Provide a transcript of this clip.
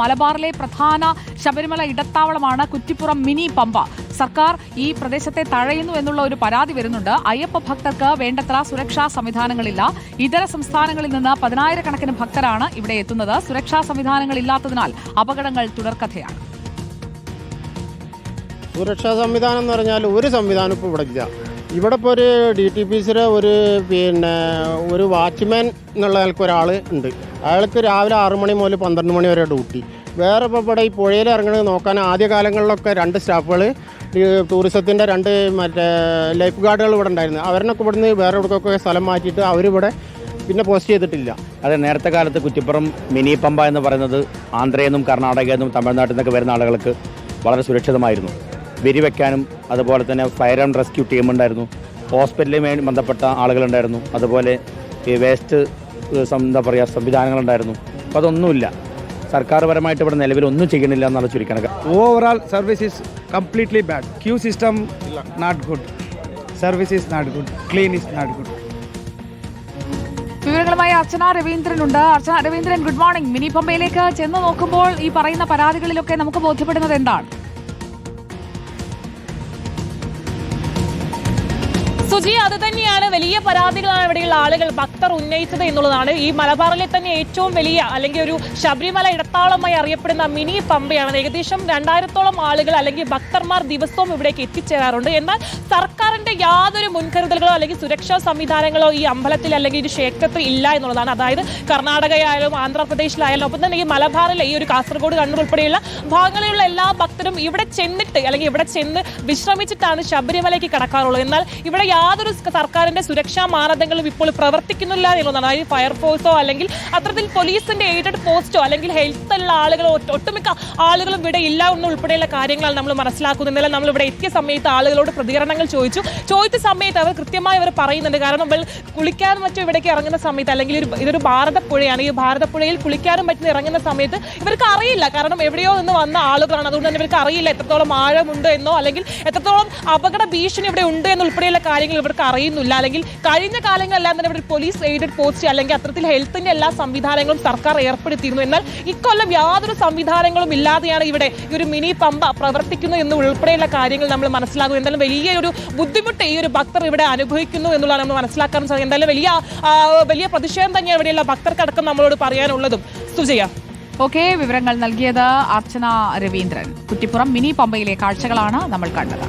മലബാറിലെ പ്രധാന ശബരിമല ഇടത്താവളമാണ് കുറ്റിപ്പുറം മിനി പമ്പ. സർക്കാർ ഈ പ്രദേശത്തെ തഴയുന്നു എന്നുള്ള ഒരു പരാതി വരുന്നുണ്ട്. അയ്യപ്പ ഭക്തർക്ക് വേണ്ടത്ര സുരക്ഷാ സംവിധാനങ്ങളില്ല. ഇതര സംസ്ഥാനങ്ങളിൽ നിന്ന് പതിനായിരക്കണക്കിന് ഭക്തരാണ് ഇവിടെ എത്തുന്നത്. സുരക്ഷാ സംവിധാനങ്ങൾ ഇല്ലാത്തതിനാൽ അപകടങ്ങൾ തുടർക്കഥയാണ്. സുരക്ഷാ സംവിധാനം എന്ന് പറഞ്ഞാൽ ഒരു സംവിധാനം ഇപ്പോൾ ഇവിടെ ഇല്ല. ഇവിടെ ഇപ്പോൾ ഒരു ഡി ടി പി സിയുടെ ഒരു പിന്നെ ഒരു വാച്ച്മാൻ എന്നുള്ള ആൾക്ക് ഒരാൾ ഉണ്ട്. അയാൾക്ക് രാവിലെ ആറു മണി മുതൽ പന്ത്രണ്ട് മണി വരെ ഡ്യൂട്ടി. വേറെ ഇപ്പോൾ ഇവിടെ ഈ പുഴയിൽ ഇറങ്ങുന്നത് നോക്കാൻ ആദ്യ കാലങ്ങളിലൊക്കെ രണ്ട് സ്റ്റാഫുകൾ ടൂറിസത്തിന്റെ രണ്ട് മറ്റേ ലൈഫ് ഗാർഡുകൾ ഇവിടെ ഉണ്ടായിരുന്നു. അവരിനൊക്കെ ഇവിടുന്ന് വേറെ എവിടേക്കൊക്കെ സ്ഥലം മാറ്റിയിട്ട് അവരിവിടെ പിന്നെ പോസ്റ്റ് ചെയ്തിട്ടില്ല. അതെ നേരത്തെ കാലത്ത് കുറ്റിപ്പുറം മിനി പമ്പ എന്ന് പറയുന്നത് ആന്ധ്രയിൽ നിന്നും കർണാടകയിൽ നിന്നും തമിഴ്നാട്ടിൽ നിന്നൊക്കെ വരുന്ന ആളുകൾക്ക് വളരെ സുരക്ഷിതമായിരുന്നു. വെടിവെക്കാനും അതുപോലെ തന്നെ ഫയർ ആൻഡ് റെസ്ക്യൂ ടീം ഉണ്ടായിരുന്നു. ഹോസ്പിറ്റലുമായി ബന്ധപ്പെട്ട ആളുകളുണ്ടായിരുന്നു. അതുപോലെ ഈ വേസ്റ്റ് എന്താ പറയുക സംവിധാനങ്ങളുണ്ടായിരുന്നു. അപ്പോൾ അതൊന്നുമില്ല. സർക്കാർ പരമായിട്ട് ഇവിടെ നിലവിൽ ഒന്നും ചെയ്യുന്നില്ല എന്നാണ് ചുരുക്കണക്ക് overall service is completely bad queue system not good service is not good clean is not good വിവരങ്ങളുമായി അർച്ചന രവീന്ദ്രൻ ഉണ്ട് Archana Raveendran good morning mini പമ്പയിലേക്ക് ചെന്ന് നോക്കുമ്പോൾ ഈ പറയുന്ന പരാതികളിലൊക്കെ നമുക്ക് ബോധ്യപ്പെടുന്നത് എന്താണ്? സുജി അത് തന്നെയാണ്. വലിയ പരാതികളാണ് ഇവിടെയുള്ള ആളുകൾ ഭക്തർ ഉന്നയിച്ചത് എന്നുള്ളതാണ്. ഈ മലബാറിലെ തന്നെ ഏറ്റവും വലിയ അല്ലെങ്കിൽ ഒരു ശബരിമല ഇടത്താളമായി അറിയപ്പെടുന്ന മിനി പമ്പയാണ്. ഏകദേശം രണ്ടായിരത്തോളം ആളുകൾ അല്ലെങ്കിൽ ഭക്തന്മാർ ദിവസവും ഇവിടേക്ക് എത്തിച്ചേരാറുണ്ട്. എന്നാൽ സർക്കാരിന്റെ യാതൊരു മുൻകരുതലുകളോ അല്ലെങ്കിൽ സുരക്ഷാ സംവിധാനങ്ങളോ ഈ അമ്പലത്തിൽ അല്ലെങ്കിൽ ഈ ക്ഷേത്രത്തിൽ ഇല്ല എന്നുള്ളതാണ്. അതായത് കർണാടകയായാലും ആന്ധ്രാപ്രദേശിലായാലും ഒപ്പം തന്നെ ഈ മലബാറിലെ ഈ ഒരു കാസർഗോഡ് കണ്ണൂർ ഉൾപ്പെടെയുള്ള ഭാഗങ്ങളിലുള്ള എല്ലാ ഭക്തരും ഇവിടെ ചെന്നിട്ട് അല്ലെങ്കിൽ ഇവിടെ ചെന്ന് വിശ്രമിച്ചിട്ടാണ് ശബരിമലയ്ക്ക് കടക്കാറുള്ളത്. എന്നാൽ ഇവിടെ യാതൊരു സർക്കാരിന്റെ സുരക്ഷാ മാനദണ്ഡങ്ങളും ഇപ്പോൾ പ്രവർത്തിക്കുന്നില്ല എന്നുള്ളതാണ്. അതായത് ഫയർഫോഴ്സോ അല്ലെങ്കിൽ അത്തരത്തിൽ പോലീസിന്റെ എയ്ഡഡ് പോസ്റ്റോ അല്ലെങ്കിൽ ഹെൽത്ത് ഉള്ള ആളുകളോ ഒട്ടുമിക്ക ആളുകളും ഇവിടെ ഇല്ല എന്ന് ഉൾപ്പെടെയുള്ള കാര്യങ്ങളാണ് നമ്മൾ മനസ്സിലാക്കുന്നത്. ഇന്നലെ നമ്മൾ ഇവിടെ എത്തിയ സമയത്ത് ആളുകളോട് പ്രതികരണങ്ങൾ ചോദിച്ചു. ചോദിച്ച സമയത്ത് അവർ കൃത്യമായി അവർ പറയുന്നുണ്ട്. കാരണം കുളിക്കാനും മറ്റും ഇവിടേക്ക് ഇറങ്ങുന്ന സമയത്ത് അല്ലെങ്കിൽ ഒരു ഇതൊരു ഭാരതപ്പുഴയാണ്. ഈ ഭാരതപ്പുഴയിൽ കുളിക്കാനും മറ്റും ഇറങ്ങുന്ന സമയത്ത് ഇവർക്ക് അറിയില്ല. കാരണം എവിടെയോ നിന്ന് വന്ന ആളുകളാണ്. അതുകൊണ്ട് തന്നെ ഇവർക്ക് അറിയില്ല എത്രത്തോളം ആഴമുണ്ട് എന്നോ അല്ലെങ്കിൽ എത്രത്തോളം അപകട ഭീഷണി ഇവിടെ ഉണ്ട് എന്നുൾപ്പെടെയുള്ള കാര്യങ്ങൾ ഇവർക്ക് അറിയുന്നില്ല. അല്ലെങ്കിൽ കഴിഞ്ഞ കാലങ്ങളെല്ലാം തന്നെ ഒരു പോലീസ് എയ്ഡഡ് പോസ്റ്റ് അല്ലെങ്കിൽ അത്തരത്തിൽ ഹെൽത്തിന്റെ എല്ലാ സംവിധാനങ്ങളും സർക്കാർ ഏർപ്പെടുത്തിയിരുന്നു. എന്നാൽ ഇക്കൊല്ലം യാതൊരു സംവിധാനങ്ങളും ഇല്ലാതെയാണ് ഇവിടെ ഈ ഒരു മിനി പമ്പ പ്രവർത്തിക്കുന്നു എന്ന് ഉൾപ്പെടെയുള്ള കാര്യങ്ങൾ നമ്മൾ മനസ്സിലാക്കും എന്തായാലും വലിയൊരു ബുദ്ധിമുട്ട് ഈ ഒരു ഭക്തർ ഇവിടെ അനുഭവിക്കുന്നു എന്നുള്ളതാണ് നമ്മൾ മനസ്സിലാക്കാൻ സാധിക്കും എന്തായാലും വലിയ വലിയ പ്രതിഷേധം തന്നെയാണ് ഇവിടെയുള്ള ഭക്തർക്കടക്കം നമ്മളോട് പറയാനുള്ളതും. സുജയ. ഓക്കെ വിവരങ്ങൾ നൽകിയത് അർച്ചന രവീന്ദ്രൻ. കുറ്റിപ്പുറം മിനി പമ്പയിലെ കാഴ്ചകളാണ് നമ്മൾ കണ്ടത്.